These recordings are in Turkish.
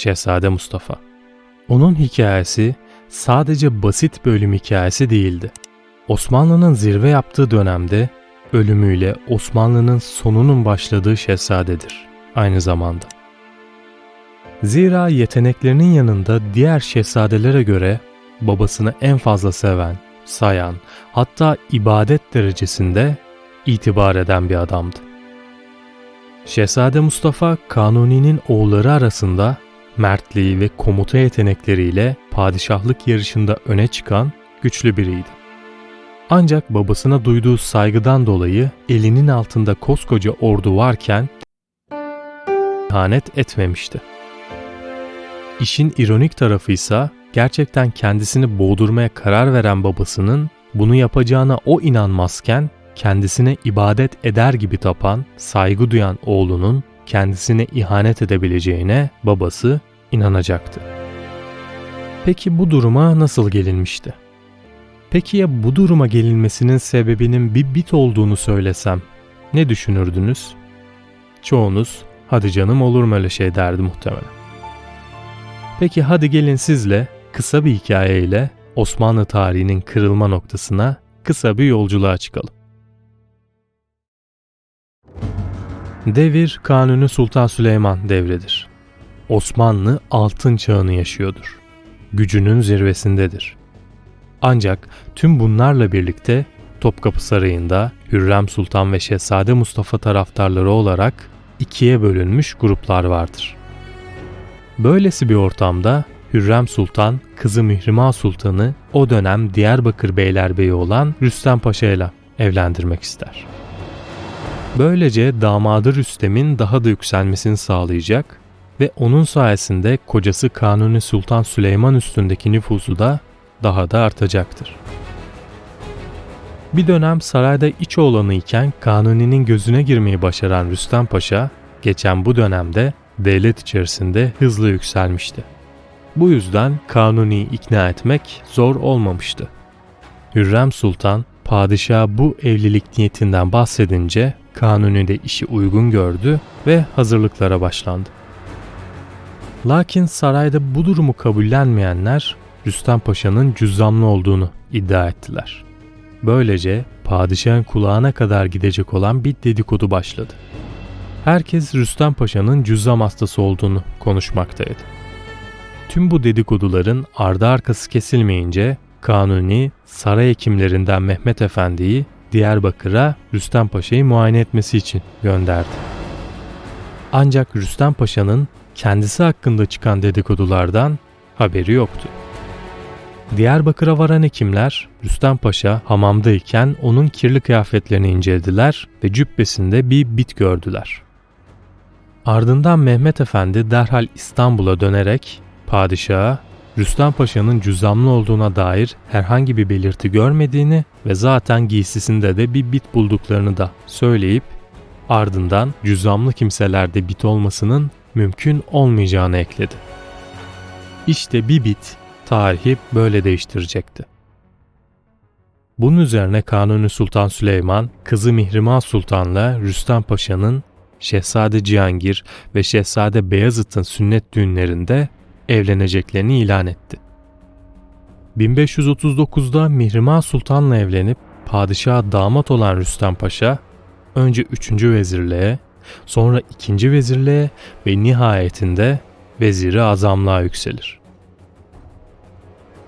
Şehzade Mustafa. Onun hikayesi sadece basit bir ölüm hikayesi değildi. Osmanlı'nın zirve yaptığı dönemde ölümüyle Osmanlı'nın sonunun başladığı şehzadedir aynı zamanda. Zira yeteneklerinin yanında diğer şehzadelere göre babasını en fazla seven, sayan, hatta ibadet derecesinde itibar eden bir adamdı. Şehzade Mustafa Kanuni'nin oğulları arasında mertliği ve komuta yetenekleriyle padişahlık yarışında öne çıkan güçlü biriydi. Ancak babasına duyduğu saygıdan dolayı elinin altında koskoca ordu varken ihanet etmemişti. İşin ironik tarafı ise gerçekten kendisini boğdurmaya karar veren babasının bunu yapacağına o inanmazken kendisine ibadet eder gibi tapan, saygı duyan oğlunun kendisine ihanet edebileceğine babası inanacaktı. Peki bu duruma nasıl gelinmişti? Peki ya bu duruma gelinmesinin sebebinin bir bit olduğunu söylesem ne düşünürdünüz? Çoğunuz hadi canım olur mu öyle şey derdi muhtemelen. Peki hadi gelin sizle kısa bir hikayeyle Osmanlı tarihinin kırılma noktasına kısa bir yolculuğa çıkalım. Devir Kanuni Sultan Süleyman devridir. Osmanlı altın çağını yaşıyordur. Gücünün zirvesindedir. Ancak tüm bunlarla birlikte Topkapı Sarayı'nda Hürrem Sultan ve Şehzade Mustafa taraftarları olarak ikiye bölünmüş gruplar vardır. Böylesi bir ortamda Hürrem Sultan kızı Mihrimah Sultan'ı o dönem Diyarbakır Beylerbeyi olan Rüstem Paşa ile evlendirmek ister. Böylece damadı Rüstem'in daha da yükselmesini sağlayacak ve onun sayesinde kocası Kanuni Sultan Süleyman üstündeki nüfusu da daha da artacaktır. Bir dönem sarayda iç oğlanı iken Kanuni'nin gözüne girmeyi başaran Rüstem Paşa, geçen bu dönemde devlet içerisinde hızlı yükselmişti. Bu yüzden Kanuni'yi ikna etmek zor olmamıştı. Hürrem Sultan, padişah bu evlilik niyetinden bahsedince Kanuni de işi uygun gördü ve hazırlıklara başlandı. Lakin sarayda bu durumu kabullenmeyenler Rüstem Paşa'nın cüzzamlı olduğunu iddia ettiler. Böylece padişahın kulağına kadar gidecek olan bir dedikodu başladı. Herkes Rüstem Paşa'nın cüzzam hastası olduğunu konuşmaktaydı. Tüm bu dedikoduların ardı arkası kesilmeyince Kanuni saray hekimlerinden Mehmet Efendi'yi Diyarbakır'a Rüstem Paşa'yı muayene etmesi için gönderdi. Ancak Rüstem Paşa'nın kendisi hakkında çıkan dedikodulardan haberi yoktu. Diyarbakır'a varan hekimler Rüstem Paşa hamamdayken onun kirli kıyafetlerini incelediler ve cübbesinde bir bit gördüler. Ardından Mehmet Efendi derhal İstanbul'a dönerek padişaha Rüstem Paşa'nın cüzamlı olduğuna dair herhangi bir belirti görmediğini ve zaten giysisinde de bir bit bulduklarını da söyleyip ardından cüzamlı kimselerde bit olmasının mümkün olmayacağını ekledi. İşte bir bit tarihi böyle değiştirecekti. Bunun üzerine Kanuni Sultan Süleyman, kızı Mihrimah Sultan'la Rüstem Paşa'nın Şehzade Cihangir ve Şehzade Beyazıt'ın sünnet düğünlerinde evleneceklerini ilan etti. 1539'da Mihrimah Sultan'la evlenip padişaha damat olan Rüstem Paşa, önce 3. vezirliğe, sonra 2. vezirliğe ve nihayetinde veziri azamlığa yükselir.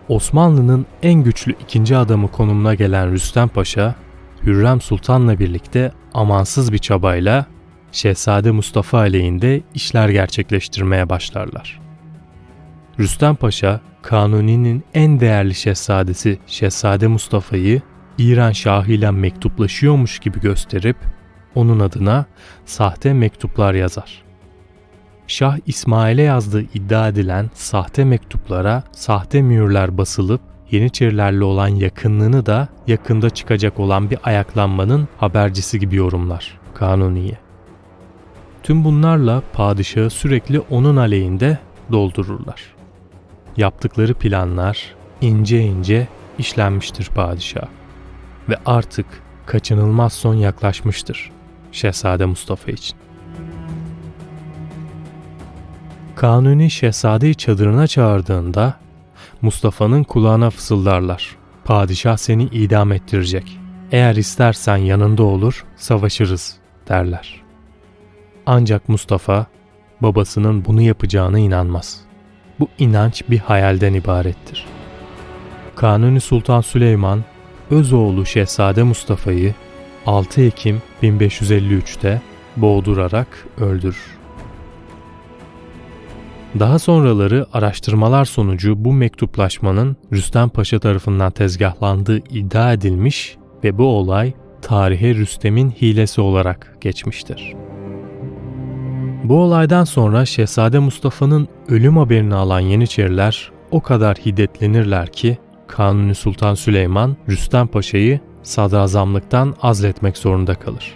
Osmanlı'nın en güçlü ikinci adamı konumuna gelen Rüstem Paşa, Hürrem Sultan'la birlikte amansız bir çabayla Şehzade Mustafa aleyhinde işler gerçekleştirmeye başlarlar. Rüstem Paşa, Kanuni'nin en değerli şehzadesi Şehzade Mustafa'yı İran Şahı mektuplaşıyormuş gibi gösterip onun adına sahte mektuplar yazar. Şah İsmail'e yazdığı iddia edilen sahte mektuplara sahte mühürler basılıp Yeniçerilerle olan yakınlığını da yakında çıkacak olan bir ayaklanmanın habercisi gibi yorumlar Kanuni'ye. Tüm bunlarla padişahı sürekli onun aleyhinde doldururlar. Yaptıkları planlar ince ince işlenmiştir padişah ve artık kaçınılmaz son yaklaşmıştır Şehzade Mustafa için. Kanuni Şehzade'yi çadırına çağırdığında Mustafa'nın kulağına fısıldarlar. Padişah seni idam ettirecek. Eğer istersen yanında olur, savaşırız derler. Ancak Mustafa babasının bunu yapacağına inanmaz. Bu inanç bir hayalden ibarettir. Kanuni Sultan Süleyman, öz oğlu Şehzade Mustafa'yı 6 Ekim 1553'te boğdurarak öldürür. Daha sonraları araştırmalar sonucu bu mektuplaşmanın Rüstem Paşa tarafından tezgahlandığı iddia edilmiş ve bu olay tarihe Rüstem'in hilesi olarak geçmiştir. Bu olaydan sonra Şehzade Mustafa'nın ölüm haberini alan Yeniçeriler o kadar hiddetlenirler ki Kanuni Sultan Süleyman Rüstem Paşa'yı sadrazamlıktan azletmek zorunda kalır.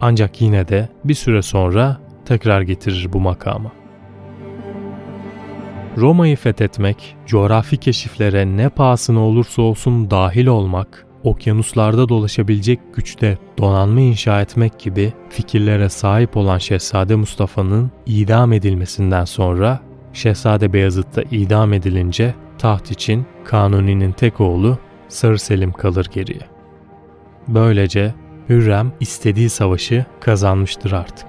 Ancak yine de bir süre sonra tekrar getirir bu makama. Roma'yı fethetmek, coğrafi keşiflere ne pahasına olursa olsun dahil olmak, okyanuslarda dolaşabilecek güçte donanma inşa etmek gibi fikirlere sahip olan Şehzade Mustafa'nın idam edilmesinden sonra Şehzade Beyazıt da idam edilince taht için Kanuni'nin tek oğlu Sarı Selim kalır geriye. Böylece Hürrem istediği savaşı kazanmıştır artık.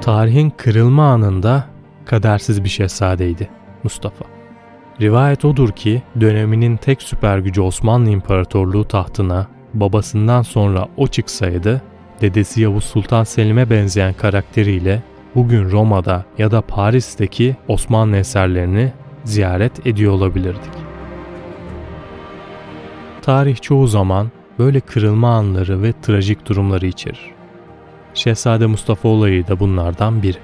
Tarihin kırılma anında kadersiz bir şehzadeydi Mustafa. Rivayet odur ki döneminin tek süper gücü Osmanlı İmparatorluğu tahtına babasından sonra o çıksaydı dedesi Yavuz Sultan Selim'e benzeyen karakteriyle bugün Roma'da ya da Paris'teki Osmanlı eserlerini ziyaret ediyor olabilirdik. Tarih çoğu zaman böyle kırılma anları ve trajik durumları içerir. Şehzade Mustafa olayı da bunlardan biri.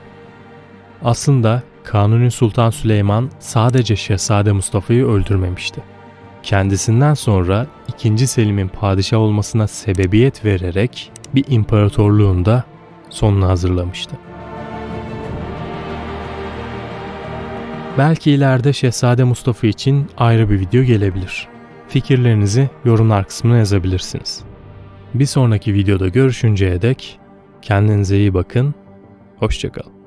Aslında Kanuni Sultan Süleyman sadece Şehzade Mustafa'yı öldürmemişti. Kendisinden sonra 2. Selim'in padişah olmasına sebebiyet vererek bir imparatorluğun da sonunu hazırlamıştı. Belki ileride Şehzade Mustafa için ayrı bir video gelebilir. Fikirlerinizi yorumlar kısmına yazabilirsiniz. Bir sonraki videoda görüşünceye dek kendinize iyi bakın, hoşçakalın.